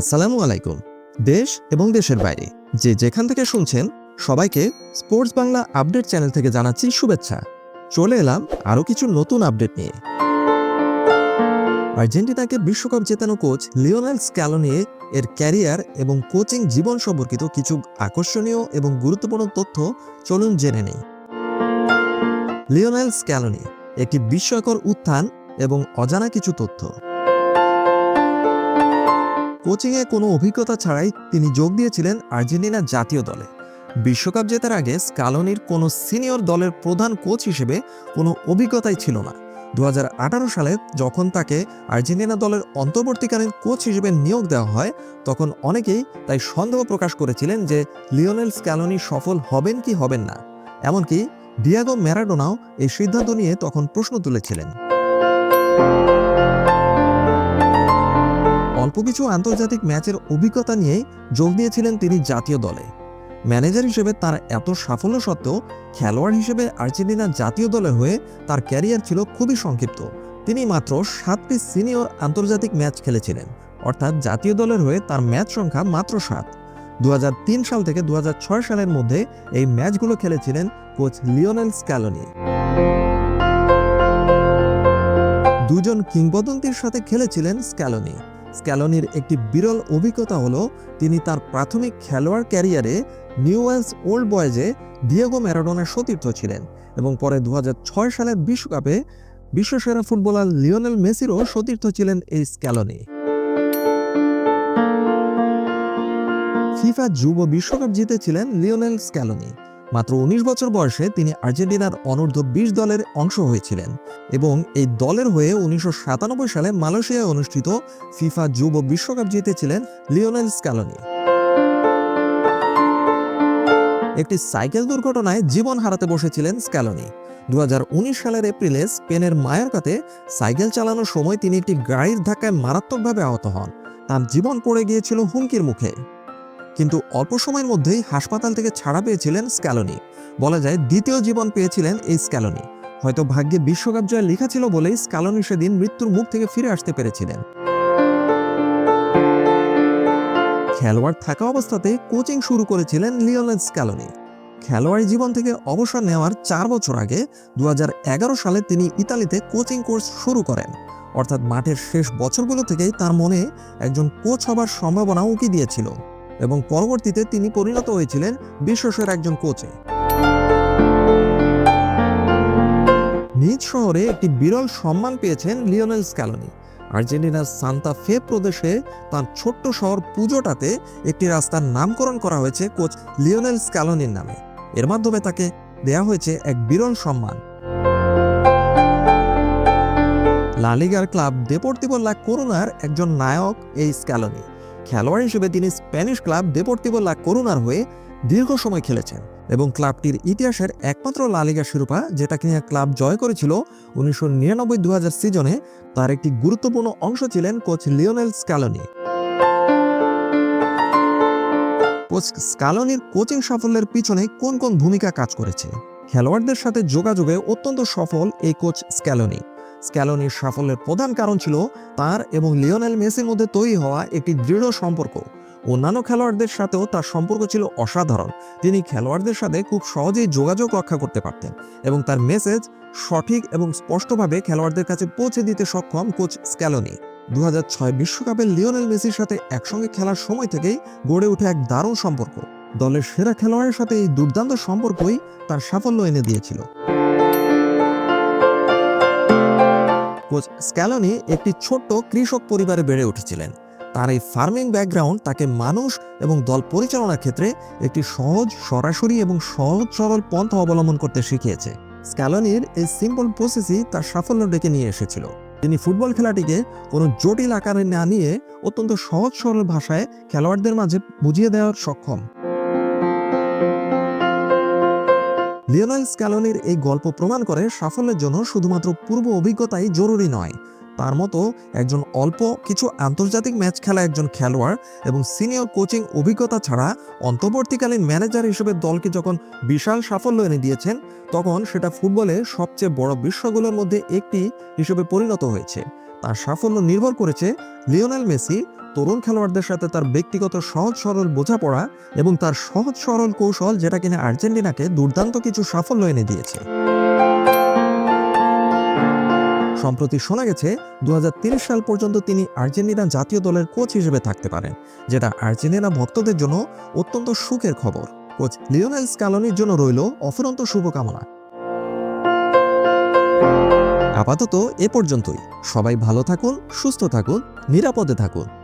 আসসালামু আলাইকুম। দেশ এবং দেশের বাইরে, যে যেখান থেকে শুনছেন, সবাইকে স্পোর্টস বাংলা আপডেট চ্যানেল থেকে জানাচ্ছি শুভেচ্ছা। চলে এলাম আরও কিছু নতুন আপডেট নিয়ে। আর্জেন্টিনাকে বিশ্বকাপ জেতানো কোচ লিওনেল স্ক্যালোনিয়ে এর ক্যারিয়ার এবং কোচিং জীবন সম্পর্কিত কিছু আকর্ষণীয় এবং গুরুত্বপূর্ণ তথ্য চলুন জেনে নেই। লিওনেল স্ক্যালোনি একটি বিস্ময়কর উত্থান এবং অজানা কিছু তথ্য। কোচিংয়ে কোনো অভিজ্ঞতা ছাড়াই তিনি যোগ দিয়েছিলেন আর্জেন্টিনা জাতীয় দলে। বিশ্বকাপ জেতার আগে স্কালোনির কোনো সিনিয়র দলের প্রধান কোচ হিসেবে কোনো অভিজ্ঞতাই ছিল না। দু হাজার আঠারো সালে যখন তাকে আর্জেন্টিনা দলের অন্তর্বর্তীকালীন কোচ হিসেবে নিয়োগ দেওয়া হয়, তখন অনেকেই তাই সন্দেহ প্রকাশ করেছিলেন যে লিওনেল স্ক্যালোনি সফল হবেন কি হবেন না। এমনকি ডিয়াগো ম্যারাডোনাও এই সিদ্ধান্ত নিয়ে তখন প্রশ্ন তুলেছিলেন। অল্প কিছু আন্তর্জাতিক ম্যাচের অভিজ্ঞতা নিয়েই যোগ দিয়েছিলেন তিনি জাতীয় দলে। ম্যানেজার হিসেবে তার এত সাফল্য সত্ত্বেও খেলোয়াড় হিসেবে আর্জেন্টিনা জাতীয় দলে হয়ে তার ক্যারিয়ার ছিল খুবই সংক্ষিপ্ত। তিনি মাত্র সাতটি সিনিয়র আন্তর্জাতিক ম্যাচ খেলেছিলেন, অর্থাৎ জাতীয় দলের হয়ে তার ম্যাচ সংখ্যা মাত্র সাত। দু সাল থেকে দু হাজার ছয় সালের মধ্যে এই ম্যাচগুলো খেলেছিলেন কোচ লিওনেল স্ক্যালোনি। দুজন কিংবদন্তির সাথে খেলেছিলেন স্ক্যালোনি। স্ক্যালোনির একটি বিরল অভিজ্ঞতা হলো, তিনি তার প্রাথমিক খেলোয়াড় ক্যারিয়ারে নিউওয়েলস ওল্ড বয়েজে ডিয়েগো ম্যারাডোনার সতীর্থ ছিলেন এবং পরে দু হাজার ছয় সালের বিশ্বকাপে বিশ্বসেরা ফুটবলার লিওনেল মেসিরও সতীর্থ ছিলেন এই স্ক্যালোনি ফিফা যুব বিশ্বকাপ জিতেছিলেন লিওনেল স্ক্যালোনি মাত্র উনিশ বছর বয়সে তিনি আর্জেন্টিনার অনূর্ধ্ব বিশ দলের অংশ হয়েছিলেন এবং এই দলের হয়ে উনিশশো সালে মালয়েশিয়ায় অনুষ্ঠিত ফিফা যুব বিশ্বকাপ জিতেছিলেন লিওনেল স্ক্যালোনি একটি সাইকেল দুর্ঘটনায় জীবন হারাতে বসেছিলেন স্ক্যালোনি দু হাজার উনিশ সালের এপ্রিলে স্পেনের মায়ারকাতে সাইকেল চালানোর সময় তিনি একটি গাড়ির ধাক্কায় মারাত্মকভাবে আহত হন। তার জীবন পড়ে গিয়েছিল হুমকির মুখে। কিন্তু অল্প সময়ের মধ্যেই হাসপাতাল থেকে ছাড়া পেয়েছিলেন স্ক্যালোনি। বলা যায় দ্বিতীয় জীবন পেয়েছিলেন এই স্ক্যালোনি। হয়তো ভাগ্যে বিশ্বকাপ জয় লেখা ছিল বলেই স্ক্যালোনি সেদিন মৃত্যুর মুখ থেকে ফিরে আসতে পেরেছিলেন। খেলোয়াড় থাকা অবস্থাতে কোচিং শুরু করেছিলেন লিওনেল স্ক্যালোনি। খেলোয়াড়ি জীবন থেকে অবসর নেওয়ার চার বছর আগে দু হাজার এগারো সালে তিনি ইতালিতে কোচিং কোর্স শুরু করেন। অর্থাৎ মাঠের শেষ বছরগুলো থেকেই তার মনে একজন কোচ হবার সম্ভাবনা উঁকি দিয়েছিল। এবং পরবর্তীতে তিনি পরিণত হয়েছিলেন বিশ্বসের একজন কোচে। নিজ শহরে একটি বিরল সম্মান পেয়েছেন লিওনেল স্ক্যালোনি। আর্জেন্টিনার সান্তা ফে প্রদেশে তার ছোট্ট শহর পুজোটাতে একটি রাস্তার নামকরণ করা হয়েছে কোচ লিওনেল স্ক্যালোনির নামে। এর মাধ্যমে তাকে দেয়া হয়েছে এক বিরল সম্মান। লালিগার ক্লাব দেপোর্তিভো লা করুনার একজন নায়ক এই স্ক্যালোনি। খেলোয়াড় হিসেবে তিনি স্প্যানিশ ক্লাব দেপোর্তিভো লা করুনার হয়ে দীর্ঘ সময় খেলেছেন এবং ক্লাবটির ইতিহাসের একমাত্র লালিগা শিরোপা, যেটা কিনা ক্লাব জয় করেছিল উনিশশো নিরানব্বই দু সিজনে, তার একটি গুরুত্বপূর্ণ অংশ ছিলেন কোচ লিওনেল স্ক্যালোনি কোচ স্কালোনির কোচিং সাফল্যের পিছনে কোন কোন ভূমিকা কাজ করেছে? খেলোয়াড়দের সাথে যোগাযোগে অত্যন্ত সফল এই কোচ স্ক্যালোনি স্ক্যালোনির সাফল্যের প্রধান কারণ ছিল তার এবং লিওনেল মেসির মধ্যে তৈরি হওয়া একটি দৃঢ় সম্পর্ক। অন্যান্য খেলোয়াড়দের সাথেও তার সম্পর্ক ছিল অসাধারণ। তিনি খেলোয়াড়দের সাথে খুব সহজেই যোগাযোগ রক্ষা করতে পারতেন এবং তার মেসেজ সঠিক এবং স্পষ্টভাবে খেলোয়াড়দের কাছে পৌঁছে দিতে সক্ষম কোচ স্ক্যালোনি। দু বিশ্বকাপে লিওনেল মেসির সাথে একসঙ্গে খেলার সময় থেকেই গড়ে ওঠে এক দারুণ সম্পর্ক। দলের সেরা খেলোয়াড়ের সাথে এই দুর্দান্ত সম্পর্কই তার সাফল্য এনে দিয়েছিল। কোচ স্ক্যালোনি একটি ছোট্ট কৃষক পরিবারে বেড়ে উঠেছিলেন। তার এই ফার্মিং ব্যাকগ্রাউন্ড তাকে মানুষ এবং দল পরিচালনার ক্ষেত্রে একটি সহজ, সরাসরি এবং সহজ, সরল পন্থা অবলম্বন করতে শিখিয়েছে। স্ক্যালোনির এই সিম্পল প্রসেসই তার সাফল্য ডেকে নিয়ে এসেছিল। তিনি ফুটবল খেলাটিকে কোনো জটিল আকারে না নিয়ে অত্যন্ত সহজ, সরল ভাষায় খেলোয়াড়দের মাঝে বুঝিয়ে দেওয়ার সক্ষম। লিওনেল স্ক্যালোনির এই গল্প প্রমাণ করে সাফল্যের জন্য শুধুমাত্র পূর্ব অভিজ্ঞতাই জরুরি নয়। তার মতো একজন অল্প কিছু আন্তর্জাতিক ম্যাচ খেলা একজন খেলোয়াড় এবং সিনিয়র কোচিং অভিজ্ঞতা ছাড়া অন্তর্বর্তীকালীন ম্যানেজার হিসেবে দলকে যখন বিশাল সাফল্য এনে দিয়েছেন, তখন সেটা ফুটবলে সবচেয়ে বড় বিশ্বগুলোর মধ্যে একটি হিসেবে পরিণত হয়েছে। তার সাফল্য নির্ভর করেছে লিওনেল মেসি তরুণ খেলোয়াড়দের সাথে তার ব্যক্তিগত সহজ সরল বোঝাপড়া এবং তার সহজ সরল কৌশল যেটা কিনা আর্জেন্টিনাকে দুর্দান্ত কিছু সাফল্য এনে দিয়েছে। সম্প্রতি শোনা গেছে দু সাল পর্যন্ত তিনি আর্জেন্টিনা জাতীয় দলের কোচ হিসেবে থাকতে পারেন, যেটা আর্জেন্টিনা ভক্তদের জন্য অত্যন্ত সুখের খবর। কোচ লিওনেল স্ক্যালোনির জন্য রইল অফুরন্ত শুভকামনা। আপাতত এ পর্যন্তই। সবাই ভালো থাকুন, সুস্থ থাকুন, নিরাপদে থাকুন।